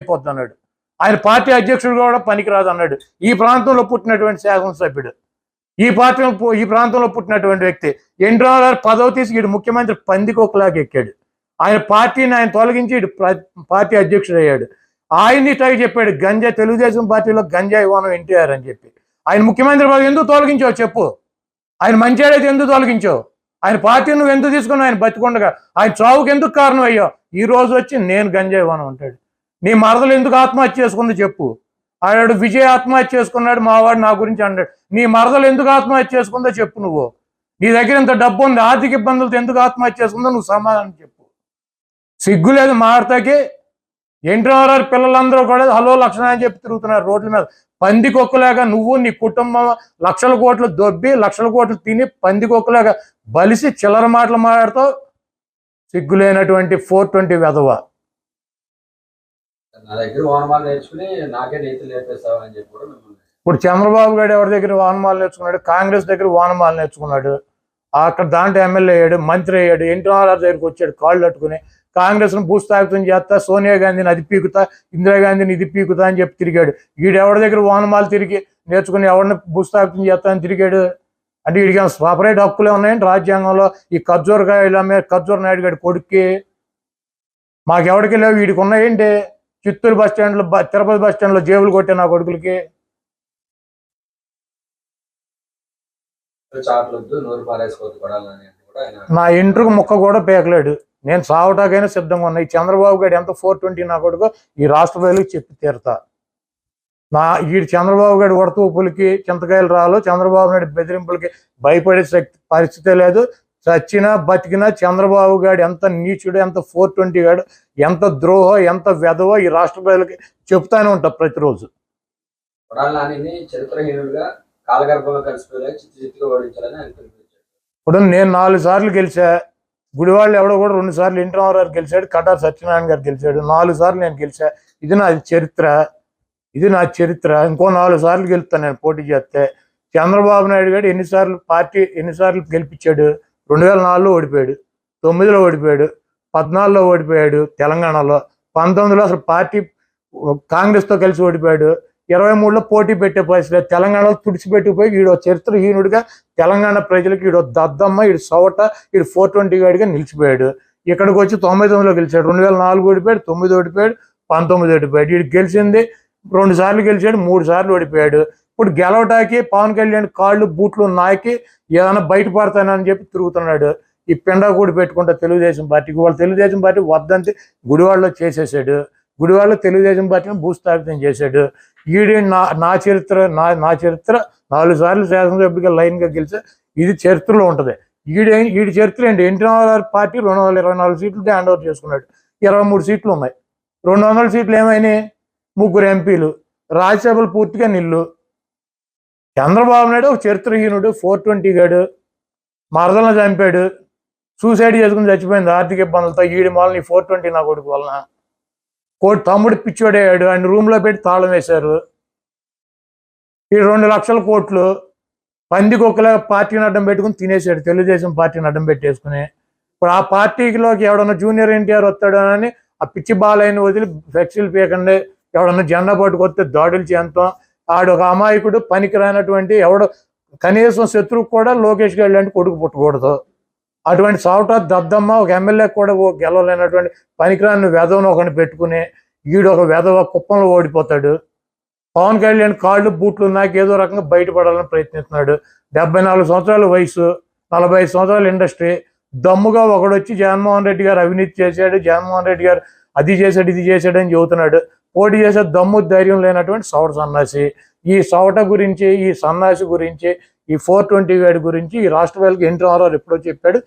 అయిపోద్ది అన్నాడు. ఆయన పార్టీ అధ్యక్షుడు కూడా పనికిరాదు అన్నాడు. ఈ ప్రాంతంలో పుట్టినటువంటి శాసనసభ్యుడు ఈ పార్టీ ఈ ప్రాంతంలో పుట్టినటువంటి వ్యక్తి. ఎన్టీ రామారావు పదవి తీసి ఇటు ముఖ్యమంత్రి పందికొకలాగా ఎక్కాడు. ఆయన పార్టీని ఆయన తొలగించి ఇటు పార్టీ అధ్యక్షుడు అయ్యాడు ఆయన్ని టై చెప్పాడు గంజా తెలుగుదేశం పార్టీలో గంజా ఇవ్వను ఎన్టీఆర్ అని చెప్పి. ఆయన ముఖ్యమంత్రి పదవి ఎందుకు తొలగించావు చెప్పు. ఆయన మంచివాడైతే ఎందుకు తొలగించావు? ఆయన పార్టీని నువ్వు ఎందుకు తీసుకున్నావు? ఆయన బతికొండగా. ఆయన చావుకి ఎందుకు కారణం అయ్యావు ఈ రోజు వచ్చి నేను గంజా ఇవ్వను అంటాడు. నీ మరదలు ఎందుకు ఆత్మహత్య చేసుకుంది చెప్పు. ఆడాడు విజయ్ ఆత్మహత్య చేసుకున్నాడు మావాడు నా గురించి అన్నాడు నీ మరదలు ఎందుకు ఆత్మహత్య చేసుకుందో చెప్పు నువ్వు. నీ దగ్గర ఇంత డబ్బు ఉంది ఆర్థిక ఇబ్బందులతో ఎందుకు ఆత్మహత్య చేసుకుందో నువ్వు సమాధానం చెప్పు. సిగ్గు లేదు మాడతాకి ఎన్టీ పిల్లలందరూ కూడా హలో లక్షణ అని చెప్పి తిరుగుతున్నారు రోడ్ల మీద. పందికొక్కలాగా నువ్వు నీ కుటుంబం లక్షల కోట్లు దొబ్బి లక్షల కోట్లు తిని పందికొక్కలాగా బలిసి చిల్లర మాటలు మాట్లాడుతూ సిగ్గులేనటువంటి ఫోర్ ట్వంటీ వెధవ. నా దగ్గర నేర్చుకుని నాకే నీతులు నేర్పిస్తావు అని చెప్పి కూడా మిమ్మల్ని ఇప్పుడు చంద్రబాబు గారు ఎవరి దగ్గర వాహనమాలు నేర్చుకున్నాడు? కాంగ్రెస్ దగ్గర వాహనమాలు నేర్చుకున్నాడు. అక్కడ దాంట్లో ఎమ్మెల్యే అయ్యాడు మంత్రి అయ్యాడు ఎన్టీఆర్ దగ్గరికి వచ్చాడు కాళ్ళు పట్టుకుని కాంగ్రెస్ను భూస్థాపితం చేస్తా సోనియా గాంధీని అది పీకుతా ఇందిరాగాంధీని ఇది పీకుతా అని చెప్పి తిరిగాడు. వీడు ఎవరి దగ్గర వాహనమాలు తిరిగి నేర్చుకుని ఎవరిని భూస్థాపితం చేస్తా అని తిరిగాడు? అంటే వీడికి సపరేట్ హక్కులే ఉన్నాయండి రాజ్యాంగంలో? ఈ ఖర్జూరగా ఇలా మీద ఖర్జూర్ నాయుడు గారి కొడుక్కి? మాకెవడికి లేవు వీడికి ఉన్నాయండి చిత్తూరు బస్ స్టాండ్లో తిరుపతి బస్ స్టాండ్లో జేబులు కొట్టే నా కొడుకులకి. నా ఇంట్రుకు ముక్క కూడా పేకలేడు. నేను సావటాకైనా సిద్ధంగా ఉన్నా. ఈ చంద్రబాబు గారు ఎంత ఫోర్ ట్వంటీ నా కొడుకు ఈ రాష్ట్ర ప్రజలకు చెప్పి తీరుతా. నా ఈ చంద్రబాబు గారి ఉడత ఊపులకి చింతకాయలు రాలు చంద్రబాబు నాయుడు బెదిరింపులకి భయపడే శక్తి పరిస్థితే లేదు. చచ్చినా బతికినా చంద్రబాబు గారు ఎంత నీచుడు ఎంత ఫోర్ ట్వంటీ గాడు ఎంత ద్రోహ ఎంత వెధవో ఈ రాష్ట్ర ప్రజలకి చెప్తానే ఉంటా ప్రతిరోజు. ఇప్పుడు నేను నాలుగు సార్లు గెలిచా. గుడివాళ్ళు ఎవడో కూడా రెండు సార్లు ఇంటి రామారావు గెలిచాడు కటార్ సత్యనారాయణ గారు గెలిచాడు. నాలుగు సార్లు నేను గెలిచా. ఇది నా చరిత్ర. ఇది నా చరిత్ర. ఇంకో నాలుగు సార్లు గెలుస్తాను నేను పోటీ చేస్తే. చంద్రబాబు నాయుడు గారు ఎన్నిసార్లు పార్టీ ఎన్నిసార్లు గెలిపించాడు? రెండు వేల నాలుగులో ఓడిపోయాడు తొమ్మిదిలో ఓడిపోయాడు పద్నాలుగులో ఓడిపోయాడు తెలంగాణలో పంతొమ్మిదిలో అసలు పార్టీ కాంగ్రెస్తో కలిసి ఓడిపోయాడు ఇరవై మూడులో పోటీ పెట్టే పరిస్థితి తెలంగాణలో తుడిచిపెట్టిపోయి ఈడో చరిత్రహీనుడిగా తెలంగాణ ప్రజలకు ఈడో దద్దమ్మ ఈడు సవట ఈడు ఫోర్ ట్వంటీ గాడిగా నిలిచిపోయాడు. ఇక్కడికి వచ్చి తొంభై తొమ్మిదిలో గెలిచాడు రెండు వేల నాలుగు ఓడిపోయాడు తొమ్మిది ఓడిపోయాడు పంతొమ్మిది ఓడిపోయాడు. వీడు గెలిచింది రెండు సార్లు గెలిచాడు మూడు సార్లు ఓడిపోయాడు. ఇప్పుడు గెలవటానికి పవన్ కళ్యాణ్ కాళ్ళు బూట్లు నాకి ఏదైనా బయటపడతానని చెప్పి తిరుగుతున్నాడు. ఈ పిండాకూడి పెట్టుకుంటా తెలుగుదేశం పార్టీకి వాళ్ళు తెలుగుదేశం పార్టీ వద్దంటే గుడివాడలో చేసేసాడు. గుడివాడలో తెలుగుదేశం పార్టీని భూస్థాపితం చేశాడు. ఈడీ నా నా చరిత్ర నా నా చరిత్ర నాలుగు సార్లు శాసనసభ్యుడిగా లైన్గా గెలిచి ఇది చరిత్రలో ఉంటుంది. ఈడ ఈడి చరిత్ర ఏంటి? ఎన్టీ రామారావు పార్టీ రెండు వందల ఇరవై నాలుగు సీట్లు హ్యాండ్ ఓవర్ చేసుకున్నాడు. ఇరవై మూడు సీట్లు ఉన్నాయి. రెండు వందల సీట్లు ఏమైనాయి? ముగ్గురు ఎంపీలు. రాజ్యసభలు పూర్తిగా నిల్లు. చంద్రబాబు నాయుడు ఒక చరిత్రహీనుడు ఫోర్ ట్వంటీ గాడు మరదలను చంపాడు సూసైడ్ చేసుకుని చచ్చిపోయింది ఆర్థిక ఇబ్బందులతో ఈడి మాలని ఫోర్ ట్వంటీ నా కొడుకు వలన. కోటి తమ్ముడు పిచ్చోడయ్యాడు ఆయన రూమ్లో పెట్టి తాళం వేశారు. ఈ రెండు లక్షల కోట్లు పందికొక్కలా పార్టీని అడ్డం పెట్టుకుని తినేసాడు తెలుగుదేశం పార్టీని అడ్డం పెట్టేసుకుని. ఇప్పుడు ఆ పార్టీలోకి ఎవడన్నా జూనియర్ ఎన్టీఆర్ వస్తాడు అని ఆ పిచ్చి బాలయ్యని వదిలి ఫ్లెక్సీలు పీకండి ఎవడన్నా జెండా పట్టుకొస్తే దాడులు చేస్తాం ఆడు ఒక అమాయకుడు పనికిరానటువంటి ఎవడు ఎవడో కనీసం శత్రువు కూడా లోకేష్ గారు లాంటి కొడుకు పుట్టకూడదు. అటువంటి సావట దద్దమ్మ ఒక ఎమ్మెల్యే కూడా ఓ గెలవలేనటువంటి పనికిరాని వెధవను ఒకని పెట్టుకుని ఈడు ఒక వెధవ కుప్పంలో ఓడిపోతాడు. పవన్ కళ్యాణ్ కాళ్ళు బూట్లు నాకు ఏదో రకంగా బయటపడాలని ప్రయత్నిస్తున్నాడు. డెబ్బై నాలుగు సంవత్సరాల వయసు నలభై ఐదు సంవత్సరాల ఇండస్ట్రీ దమ్ముగా ఒకడు వచ్చి జగన్మోహన్ రెడ్డి గారు అవినీతి చేశాడు జగన్మోహన్ రెడ్డి గారు అది చేశాడు ఇది చేశాడు అని చెబుతున్నాడు. పోటీ చేసే దమ్ము ధైర్యం లేనటువంటి సౌట సన్నాసి. ఈ సౌట గురించి ఈ సన్నాసి గురించి ఈ ఫోర్ ట్వంటీ గురించి ఈ రాష్ట్ర వాళ్ళకి ఎన్టీ రామారావు ఎప్పుడో చెప్పాడు.